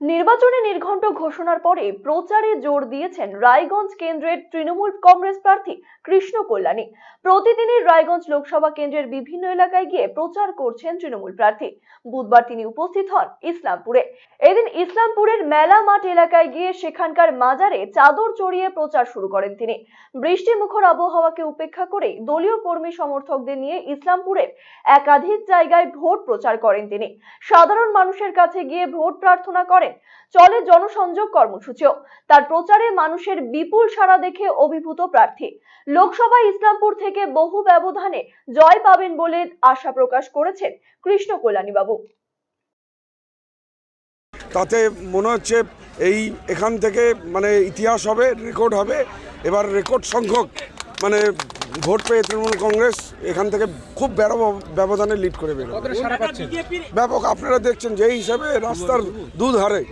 নির্বাচনে নির্ঘণ্ট ঘোষণার পরে প্রচারে জোর দিয়েছেন রায়গঞ্জ কেন্দ্রের তৃণমূল কংগ্রেস প্রার্থী কৃষ্ণ কল্যাণী। প্রতিদিনই রায়গঞ্জ লোকসভা কেন্দ্রের বিভিন্ন এলাকায় গিয়ে প্রচার করছেন তৃণমূল প্রার্থী। বুধবার তিনি উপস্থিত হন ইসলামপুরে। এদিন ইসলামপুরের মেলা মাঠ এলাকায় গিয়ে সেখানকার মাজারে চাদর চড়িয়ে প্রচার শুরু করেন তিনি। বৃষ্টি মুখর আবহাওয়াকে উপেক্ষা করে দলীয় কর্মী সমর্থকদের নিয়ে ইসলামপুরের একাধিক জায়গায় ভোট প্রচার করেন তিনি। সাধারণ মানুষের কাছে গিয়ে ভোট প্রার্থনা করেন চলে জনসংযোগ কর্মসূচিও। তার প্রচারে মানুষের বিপুল সাড়া দেখে অভিভূত প্রার্থী। লোকসভা ইসলামপুর থেকে বহু ব্যবধানে জয় পাবেন বলে আশা প্রকাশ করেছেন কৃষ্ণ কল্যাণী বাবু তাতে মনে হচ্ছে এই এখান থেকে মানে ইতিহাস হবে রেকর্ড হবে। এবার রেকর্ড সংখ্যক মানে ভোট পেয়ে তৃণমূল কংগ্রেস এখান থেকে খুব বড় ব্যবধানে লিড করে বেরোবে ব্যাপক আপনারা দেখছেন যে হিসাবে রাস্তার দুধারে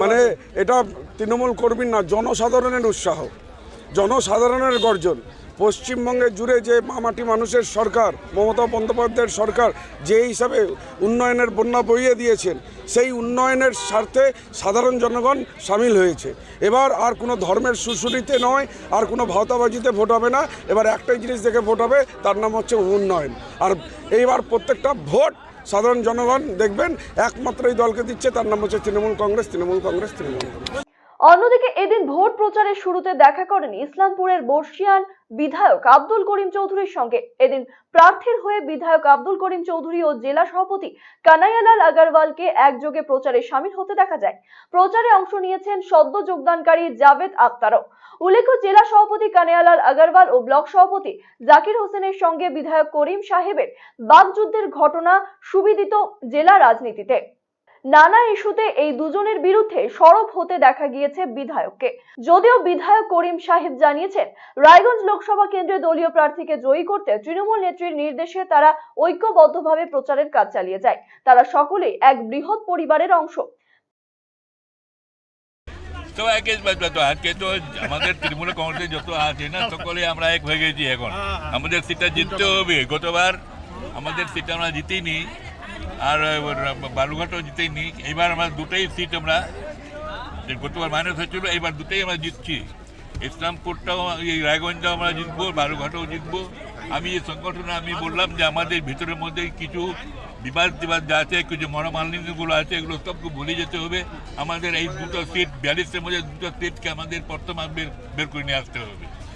মানে এটা তৃণমূল কর্মী না জনসাধারণের উৎসাহ জনসাধারণের গর্জন। পশ্চিমবঙ্গে জুড়ে যে মামাটি মানুষের সরকার, মমতা বন্দ্যোপাধ্যায়ের সরকার, যে হিসাবে উন্নয়নের বন্যা বইয়ে দিয়েছেন, সেই উন্নয়নের স্বার্থে সাধারণ জনগণ সামিল হয়েছে। এবার আর কোনো ধর্মের সুশুরিতে নয়, আর কোনো ভাওতাবাজিতে ভোট হবে না। এবার একটাই জিনিস দেখে ভোট হবে, তার নাম হচ্ছে উন্নয়ন। আর এইবার প্রত্যেকটা ভোট সাধারণ জনগণ দেখবেন, একমাত্র এই দলকে দিচ্ছে, তার নাম হচ্ছে তৃণমূল কংগ্রেস তৃণমূল কংগ্রেস তৃণমূল কংগ্রেস। অন্যদিকে এদিন ভোট প্রচারের শুরুতে দেখা করেন ইসলামপুরের বর্ষিয়ান বিধায়ক আব্দুল করিম চৌধুরীর সঙ্গে। এদিন প্রার্থীর হয়ে বিধায়ক আব্দুল করিম চৌধুরী ও জেলা সভাপতি কানাইয়ালাল আগারওয়ালকে একযোগে প্রচারে সামিল হতে দেখা যায়। প্রচারে অংশ নিয়েছেন সদ্য যোগদানকারী জাভেদ আক্তারও উল্লেখ্য, জেলা সভাপতি কানাইয়ালাল আগারওয়াল ও ব্লক সভাপতি জাকির হোসেনের সঙ্গে বিধায়ক করিম সাহেবের বাকযুদ্ধের ঘটনা সুবিদিত জেলা রাজনীতিতে। নানা ইস্যুতে এই দুজনের বিরুদ্ধে সরব হতে দেখা গিয়েছে বিধায়ককে। যদিও বিধায়ক করিম সাহেব জানিয়েছেন রায়গঞ্জ লোকসভা কেন্দ্রে দলীয় প্রার্থীকে জয়ী করতে তৃণমূল নেত্রীর নির্দেশে তারা ঐক্যবদ্ধভাবে প্রচারের কাজ চালিয়ে যায়। তারা সকলেই এক বৃহৎ পরিবারের অংশ। তো একই তো আজকে তো আমাদের তৃণমূল কংগ্রেসে যত আছে না সকলে আমরা এক হয়ে গেছি এখন। আমাদের সিটটা জিততে হবে। গতবার আমাদের সিট আমরা জিতেইনি আর বালুঘাটও জিতেইনি এবার আমরা দুটোই সিট আমরা গতবার মাইনাস হয়েছিল এবার দুটোই আমরা জিতছি। ইসলামপুরটাও, এই রায়গঞ্জটাও আমরা জিতবো, বালুঘাটও জিতবো। আমি এই সংগঠনে, আমি বললাম যে আমাদের ভিতরের মধ্যে কিছু বিবাদ টিবাদ যা আছে, কিছু মনোমালিন্যগুলো আছে, এগুলো সবকে ভুলে যেতে হবে। আমাদের এই দুটো সিট বিয়াল্লিশের মধ্যে দুটো সিটকে আমাদের প্রথম বের বের করে নিয়ে আসতে হবে।